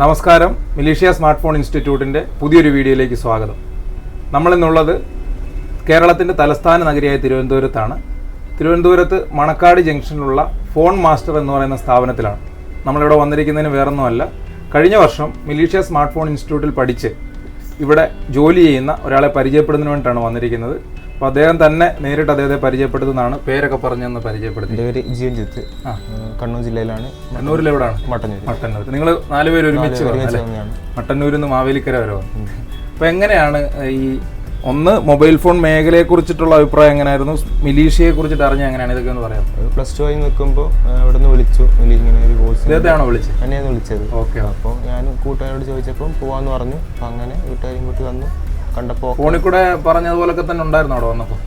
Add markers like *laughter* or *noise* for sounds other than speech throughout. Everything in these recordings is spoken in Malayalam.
നമസ്കാരം. മിലീഷ്യ സ്മാർട്ട് ഫോൺ ഇൻസ്റ്റിറ്റ്യൂട്ടിന്റെ പുതിയൊരു വീഡിയോയിലേക്ക് സ്വാഗതം. നമ്മളിന്നുള്ളത് കേരളത്തിന്റെ തലസ്ഥാന നഗരിയായ തിരുവനന്തപുരത്താണ്. തിരുവനന്തപുരത്ത് മണക്കാട് ജംഗ്ഷനിലുള്ള ഫോൺ മാസ്റ്റർ എന്ന് പറയുന്ന സ്ഥാപനത്തിലാണ്. നമ്മളിവിടെ വന്നിരിക്കുന്നതിന് വേറൊന്നുമല്ല. കഴിഞ്ഞ വർഷം മിലീഷ്യ സ്മാർട്ട് ഫോൺ ഇൻസ്റ്റിറ്റ്യൂട്ടിൽ പഠിച്ച് ഇവിടെ ജോലി ചെയ്യുന്ന ഒരാളെ പരിചയപ്പെടുന്നതിന് വേണ്ടിയിട്ടാണ് വന്നിരിക്കുന്നത്. അപ്പോൾ അദ്ദേഹം തന്നെ നേരിട്ട് അദ്ദേഹത്തെ പരിചയപ്പെടുത്തുന്നതാണ്. പേരൊക്കെ പറഞ്ഞൊന്ന് പരിചയപ്പെടുത്തി. എന്റെ പേര് ജീവൻജിത്ത് ആ. കണ്ണൂർ ജില്ലയിലാണ്. കണ്ണൂരിൽ എവിടെയാണ്? മട്ടന്നൂർ മട്ടന്നൂർ നിങ്ങൾ നാലുപേര് ഒരുമിച്ച് വന്നു അല്ലേ? വന്നതാണ്. മട്ടന്നൂരിൽ നിന്ന് മാവേലിക്കര വരെ വന്നു. അപ്പൊ എങ്ങനെയാണ് ഈ ഒന്ന് മൊബൈൽ ഫോൺ മേഖലയെ കുറിച്ചിട്ടുള്ള അഭിപ്രായം എങ്ങനെയായിരുന്നു? മിലീഷ്യയെ കുറിച്ചിട്ട് അറിഞ്ഞ എങ്ങനെയാണ്? ഇതൊക്കെ ഒന്ന് പറയാം പ്ലസ് ടു ആയി നിൽക്കുമ്പോൾ ഇവിടെ നിന്ന് വിളിച്ചു. വിളി ഇങ്ങനെ ഒരു കോഴ്സ് ഇദ്ദേഹത്തെയാണോ വിളിച്ചത്? തന്നെയാണ് വിളിച്ചത്. ഓക്കെ. അപ്പോൾ ഞാൻ കൂട്ടുകാരോട് ചോദിച്ചപ്പോൾ പോവാന്ന് പറഞ്ഞു. അപ്പം അങ്ങനെ വീട്ടുകാരും കൂട്ടി വന്നു. കണ്ടപ്പോൾ ഫോണിൽ കൂടെ പറഞ്ഞതുപോലൊക്കെ തന്നെ ഉണ്ടായിരുന്നു അവിടെ വന്നപ്പോൾ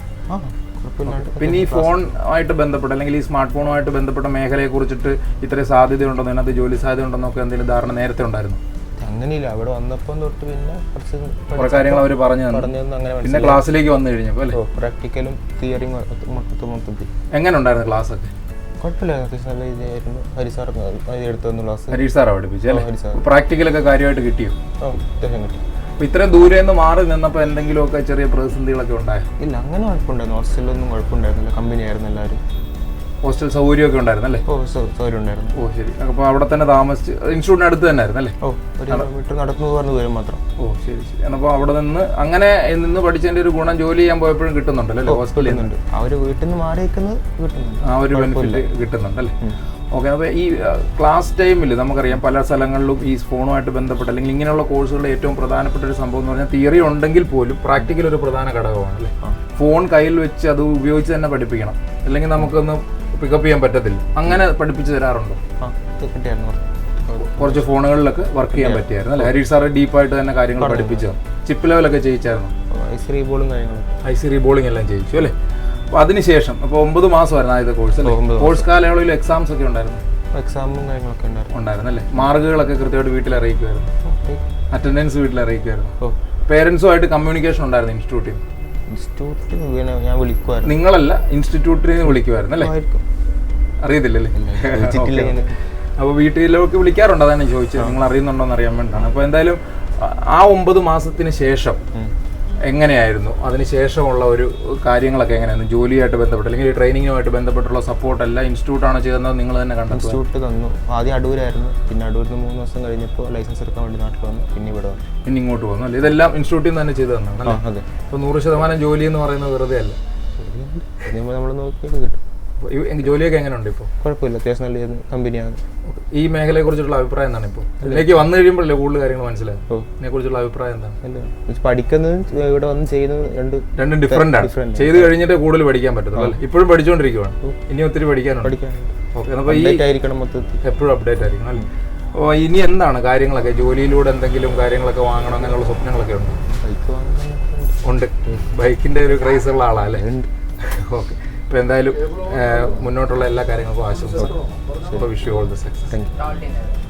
പിന്നെ ഈ ഫോൺ ആയിട്ട് ബന്ധപ്പെട്ട് അല്ലെങ്കിൽ ഈ സ്മാർട്ട് ഫോണുമായിട്ട് ബന്ധപ്പെട്ട മേഖലയെ കുറിച്ചിട്ട് ഇത്രയും സാധ്യതയുണ്ടെന്നോ അതിനകത്ത് ജോലി സാധ്യത ഉണ്ടെന്നൊക്കെ എന്തെങ്കിലും ധാരണ നേരത്തെ ഉണ്ടായിരുന്നു? അങ്ങനെയില്ല. അവിടെ വന്നപ്പോൾ തൊട്ട് പിന്നെ കുറച്ച് കുറെ കാര്യങ്ങൾ അവർ പറഞ്ഞു പറഞ്ഞു അങ്ങനെ പിന്നെ ക്ലാസ്സിലേക്ക് വന്നു കഴിഞ്ഞപ്പോൾ അല്ലേ? പ്രാക്ടിക്കലും തിയറിയും മൊത്തം മൊത്തത്തിൽ എങ്ങനെ ഉണ്ടായിരുന്നു ക്ലാസ്. ഒക്കെ ഹരി സാർ പഠിപ്പിച്ചു പ്രാക്ടിക്കലൊക്കെ കാര്യമായിട്ട് കിട്ടിയോ? ഓ അത്യാവശ്യം കിട്ടി. ഇത്രയും ദൂരെ നിന്ന് മാറി നിന്നപ്പോൾ എന്തെങ്കിലുമൊക്കെ ചെറിയ പ്രതിസന്ധികളൊക്കെ ഉണ്ടായോ? ഇല്ല അങ്ങനെ കുഴപ്പമുണ്ടായിരുന്നു. ഹോസ്റ്റലിലൊന്നും കുഴപ്പമുണ്ടായിരുന്നില്ല. കമ്പനി ആയിരുന്നു എല്ലാവരും. ഹോസ്റ്റൽ സൗകര്യമൊക്കെ ഉണ്ടായിരുന്നു അല്ലേ ഓ സൗകര്യം ഉണ്ടായിരുന്നു. ഓ ശരി. അപ്പോൾ അവിടെ തന്നെ താമസിച്ച് ഇൻസ്റ്റിറ്റ്യൂട്ടിന് അടുത്ത് തന്നെ ആയിരുന്നു അല്ലേ ഓ ഒരു കിലോമീറ്റർ നടന്നു പറഞ്ഞു ദൂരം മാത്രം. ഓ ശരി ശരി. അപ്പോൾ അവിടെ നിന്ന് അങ്ങനെ നിന്ന് പഠിച്ചതിന്റെ ഒരു ഗുണം ജോലി ചെയ്യാൻ പോയപ്പോഴും കിട്ടുന്നുണ്ടല്ലോ ഹോസ്റ്റലിൽ നിന്ന്. ആ അവർ വീട്ടിൽ നിന്ന് മാറി നിൽക്കുന്നത് കിട്ടുന്നുണ്ട്. ആ ഒരു ബെനിഫിറ്റ് കിട്ടുന്നുണ്ട് അല്ലേ ഓക്കെ അപ്പോൾ ഈ ക്ലാസ് ടൈമിൽ നമുക്കറിയാം പല സ്ഥലങ്ങളിലും ഈ ഫോണുമായിട്ട് ബന്ധപ്പെട്ട് അല്ലെങ്കിൽ ഇങ്ങനെയുള്ള കോഴ്സുകളുടെ ഏറ്റവും പ്രധാനപ്പെട്ട ഒരു സംഭവം എന്ന് പറഞ്ഞാൽ തിയറി ഉണ്ടെങ്കിൽ പോലും പ്രാക്ടിക്കൽ ഒരു പ്രധാന ഘടകമാണ് അല്ലേ? ഫോൺ കയ്യിൽ വെച്ച് അത് ഉപയോഗിച്ച് തന്നെ പഠിപ്പിക്കണം. അല്ലെങ്കിൽ നമുക്കൊന്ന് പിക്കപ്പ് ചെയ്യാൻ പറ്റത്തില്ല. അങ്ങനെ പഠിപ്പിച്ചു തരാറുണ്ടോ? കുറച്ച് ഫോണുകളിലൊക്കെ വർക്ക് ചെയ്യാൻ പറ്റിയായിരുന്നു അല്ലേ? ഹരീഷ് സാറ് ഡീപ്പായിട്ട് തന്നെ കാര്യങ്ങൾ പഠിപ്പിച്ചു. ചിപ്പ് ലെവലൊക്കെ ചെയ്യിച്ചായിരുന്നു ഐസ് ഐ സി റീബോളിംഗ് എല്ലാം ചെയ്യിച്ചു അല്ലേ? അപ്പോൾ അതിനുശേഷം അപ്പോൾ ഒമ്പത് മാസമായിരുന്നു ആദ്യത്തെ കോഴ്സ് കോഴ്സ് കാലയളവിൽ എക്സാംസ് ഒക്കെ ഉണ്ടായിരുന്നു? എക്സാമും കാര്യങ്ങളൊക്കെ ഉണ്ടായിരുന്നു. ഉണ്ടായിരുന്നു അല്ലേ? മാർക്കുകളൊക്കെ കൃത്യമായിട്ട് വീട്ടിൽ അറിയിക്കുമായിരുന്നു. അറ്റൻഡൻസ് വീട്ടിൽ അറിയിക്കുമായിരുന്നു. പേരൻസുമായിട്ട് കമ്മ്യൂണിക്കേഷൻ ഉണ്ടായിരുന്നു ഇൻസ്റ്റിറ്റ്യൂട്ടിൽ ഇൻസ്റ്റിറ്റ്യൂട്ടിൽ പിന്നെ ഞാൻ വിളിക്കുമായിരുന്നു. നിങ്ങളല്ല ഇൻസ്റ്റിറ്റ്യൂട്ടിൽ നിന്ന് വിളിക്കുമായിരുന്നു അല്ലേ? അറിയത്തില്ലല്ലേ *laughs* അപ്പോൾ വീട്ടിലേക്ക് വിളിക്കാറുണ്ട്? അതാണ് ചോദിച്ചത്. നിങ്ങൾ അറിയുന്നുണ്ടോ എന്ന് അറിയാൻ വേണ്ടിയിട്ടാണ്. അപ്പോൾ എന്തായാലും ആ- ഒമ്പത് മാസത്തിന് ശേഷം. എങ്ങനെയായിരുന്നു? അതിനുശേഷമുള്ള ഒരു കാര്യങ്ങളൊക്കെ എങ്ങനെയായിരുന്നു? ജോലിയായിട്ട് ബന്ധപ്പെട്ട് അല്ലെങ്കിൽ ട്രെയിനിങ്ങുമായിട്ട് ബന്ധപ്പെട്ടുള്ള സപ്പോർട്ട് അല്ല ഇൻസ്റ്റിറ്റ്യൂട്ടാണ് ചെയ്തത് നിങ്ങൾ തന്നെ കണ്ടു ഇൻസ്റ്റിറ്റ്യൂട്ട് തന്നു. ആദ്യം അടൂരായിരുന്നു. പിന്നെ അടൂരിൽ നിന്ന് മൂന്ന് ദിവസം കഴിഞ്ഞപ്പോൾ ലൈസൻസ് എടുക്കാൻ വേണ്ടി നാട്ടിൽ വന്നു. പിന്നെ ഇവിടെ വന്നു. പിന്നെ ഇങ്ങോട്ട് വന്നു അല്ലേ? ഇതെല്ലാം ഇൻസ്റ്റിറ്റ്യൂട്ടിൽ നിന്ന് തന്നെ ചെയ്തു തന്നു അല്ലേ? അപ്പോൾ നൂറ് ശതമാനം ജോലി എന്ന് പറയുന്നത് വെറുതെ അല്ല നമ്മൾ നോക്കിയത് കിട്ടും. ജോലിയൊക്കെ എങ്ങനെയുണ്ട് ഇപ്പോൾ കുഴപ്പമില്ല അത്യാവശ്യം നല്ല കമ്പനിയാണ്. ഈ മേഖലയെ കുറിച്ചുള്ള അഭിപ്രായം എന്താണ് ഇപ്പോൾ ഇതിലേക്ക് വന്നു കഴിയുമ്പോഴല്ലേ കൂടുതൽ കാര്യങ്ങൾ മനസ്സിലാവും ഇതിനെ കുറിച്ചുള്ള അഭിപ്രായം എന്താണ്? പഠിക്കുന്നത് ഇവിടെ വന്ന് ചെയ്യുന്നത് രണ്ട് രണ്ടും ഡിഫറെന്റ് ആണ്. ചെയ്ത് കഴിഞ്ഞിട്ട് കൂടുതൽ പഠിക്കാൻ പറ്റത്തുള്ളൂ അല്ലേ? ഇപ്പോഴും പഠിച്ചുകൊണ്ടിരിക്കുവാണ് ഇനി ഒത്തിരി പഠിക്കാനുണ്ട്. ഓക്കെ അപ്പോൾ ഈ ആയിരിക്കണം മൊത്തത്തിൽ. എപ്പോഴും അപ്ഡേറ്റ് ആയിരിക്കണം അല്ലേ? അപ്പോൾ ഇനി എന്താണ് കാര്യങ്ങളൊക്കെ? ജോലിയിലൂടെ എന്തെങ്കിലും കാര്യങ്ങളൊക്കെ വാങ്ങണം അങ്ങനെയുള്ള സ്വപ്നങ്ങളൊക്കെ ഉണ്ട്? ഉണ്ട്. ബൈക്കിന്റെ ഒരു ക്രൈസ് ഉള്ള ആളാ അല്ലേ? ഓക്കെ. ഇപ്പോൾ എന്തായാലും മുന്നോട്ടുള്ള എല്ലാ കാര്യങ്ങൾക്കും ആശംസ അപ്പോൾ wish you all the success thank you